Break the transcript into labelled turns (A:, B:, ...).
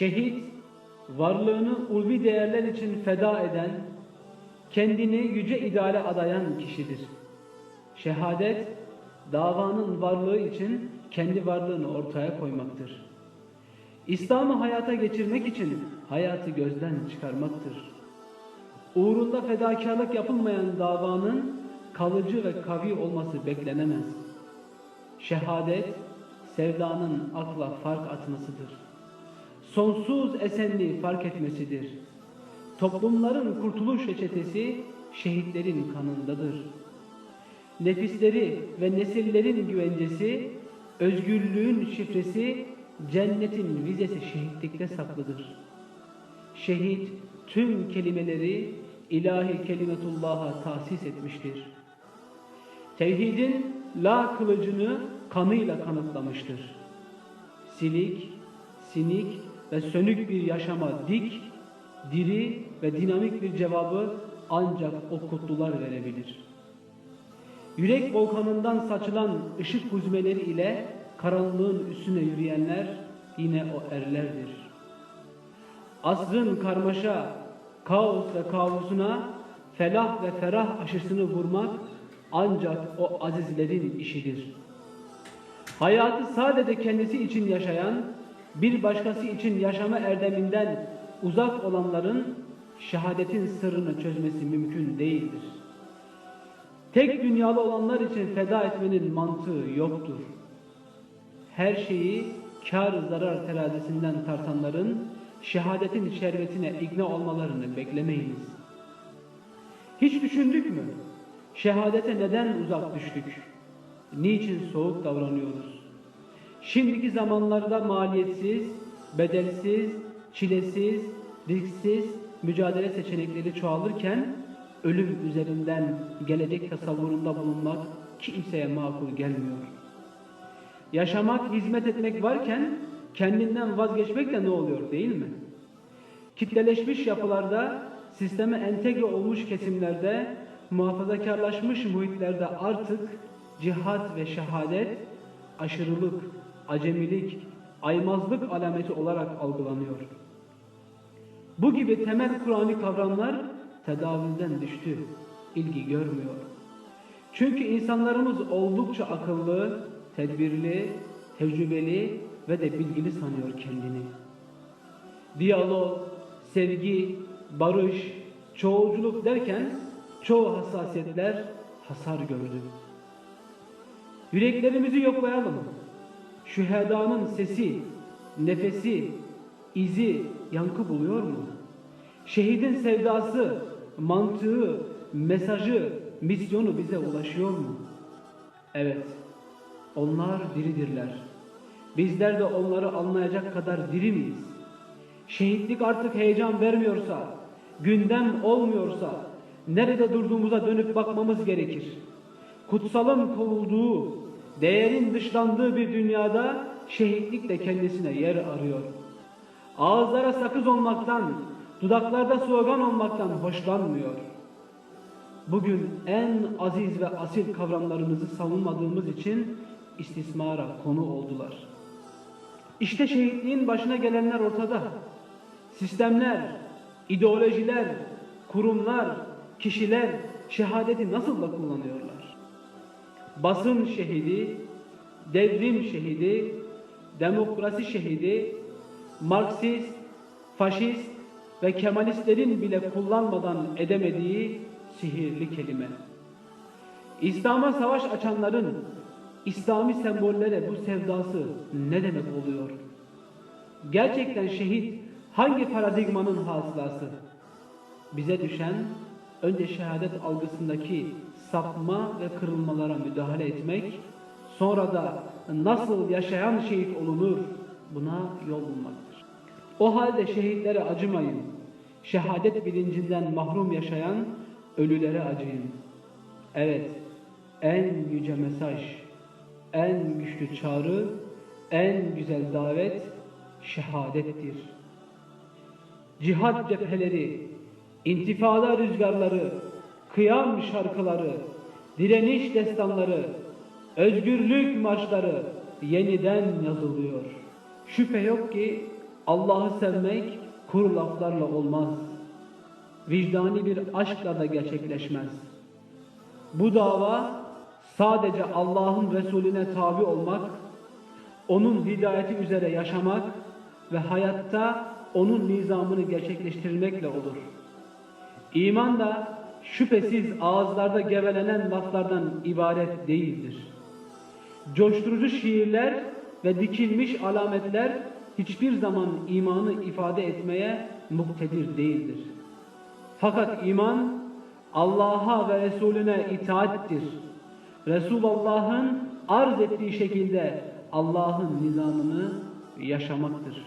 A: Şehit, varlığını ulvi değerler için feda eden, kendini yüce ideale adayan kişidir. Şehadet, davanın varlığı için kendi varlığını ortaya koymaktır. İslam'ı hayata geçirmek için hayatı gözden çıkarmaktır. Uğrunda fedakarlık yapılmayan davanın kalıcı ve kavi olması beklenemez. Şehadet, sevdanın akla fark atmasıdır. Sonsuz esenliği fark etmesidir. Toplumların kurtuluş reçetesi şehitlerin kanındadır. Nefisleri ve nesillerin güvencesi, özgürlüğün şifresi, cennetin vizesi şehitlikte saklıdır. Şehit tüm kelimeleri ilahi kelimetullah'a tahsis etmiştir. Tevhidin la kılıcını kanıyla kanıtlamıştır. Silik, sinik ve sönük bir yaşama dik, diri ve dinamik bir cevabı ancak o kutlular verebilir. Yürek volkanından saçılan ışık huzmeleri ile karanlığın üstüne yürüyenler yine o erlerdir. Asrın karmaşa, kaos ve kabusuna felah ve ferah aşısını vurmak ancak o azizlerin işidir. Hayatı sadece kendisi için yaşayan, bir başkası için yaşama erdeminden uzak olanların şehadetin sırrını çözmesi mümkün değildir. Tek dünyalı olanlar için feda etmenin mantığı yoktur. Her şeyi kar zarar terazisinden tartanların şehadetin şerbetine ikna olmalarını beklemeyiniz. Hiç düşündük mü? Şehadete neden uzak düştük? Niçin soğuk davranıyoruz? Şimdiki zamanlarda maliyetsiz, bedelsiz, çilesiz, risksiz mücadele seçenekleri çoğalırken ölüm üzerinden gelecek tasavvurunda bulunmak kimseye makul gelmiyor. Yaşamak, hizmet etmek varken kendinden vazgeçmek de ne oluyor değil mi? Kitleleşmiş yapılarda, sisteme entegre olmuş kesimlerde, muhafazakarlaşmış muhitlerde artık cihat ve şehadet, aşırılık, acemilik, aymazlık alameti olarak algılanıyor. Bu gibi temel Kur'an'ı kavramlar tedavülden düştü, ilgi görmüyor. Çünkü insanlarımız oldukça akıllı, tedbirli, tecrübeli ve de bilgili sanıyor kendini. Diyalog, sevgi, barış, çoğulculuk derken çoğu hassasiyetler hasar gördü. Yüreklerimizi yoklayalım. Şühedanın sesi, nefesi, izi yankı buluyor mu? Şehidin sevdası, mantığı, mesajı, misyonu bize ulaşıyor mu? Evet, onlar diridirler. Bizler de onları anlayacak kadar diri miyiz? Şehitlik artık heyecan vermiyorsa, gündem olmuyorsa, nerede durduğumuza dönüp bakmamız gerekir. Kutsalın kovulduğu, değerin dışlandığı bir dünyada şehitlik de kendisine yer arıyor. Ağızlara sakız olmaktan, dudaklarda slogan olmaktan hoşlanmıyor. Bugün en aziz ve asil kavramlarımızı savunmadığımız için istismara konu oldular. İşte şehitliğin başına gelenler ortada. Sistemler, ideolojiler, kurumlar, kişiler şehadeti nasıl da kullanıyorlar? Basın şehidi, devrim şehidi, demokrasi şehidi, Marksist, faşist ve Kemalistlerin bile kullanmadan edemediği sihirli kelime. İslam'a savaş açanların İslami sembollere bu sevdası ne demek oluyor? Gerçekten şehit hangi paradigmanın hasılası? Bize düşen önce şehadet algısındaki sapma ve kırılmalara müdahale etmek, sonra da nasıl yaşayan şehit olunur buna yol bulmaktır. O halde şehitlere acımayın. Şehadet bilincinden mahrum yaşayan ölülere acıyın. Evet, en yüce mesaj, en güçlü çağrı, en güzel davet şehadettir. Cihat cepheleri, intifada rüzgarları, kıyam şarkıları, direniş destanları, özgürlük marşları yeniden yazılıyor. Şüphe yok ki Allah'ı sevmek kuru laflarla olmaz. Vicdani bir aşkla da gerçekleşmez. Bu dava sadece Allah'ın Resulüne tabi olmak, onun hidayeti üzere yaşamak ve hayatta onun nizamını gerçekleştirmekle olur. İman da şüphesiz ağızlarda gevelenen laflardan ibaret değildir. Coşturucu şiirler ve dikilmiş alametler hiçbir zaman imanı ifade etmeye muktedir değildir. Fakat iman Allah'a ve Resulüne itaattir. Resulullah'ın arz ettiği şekilde Allah'ın nizamını yaşamaktır.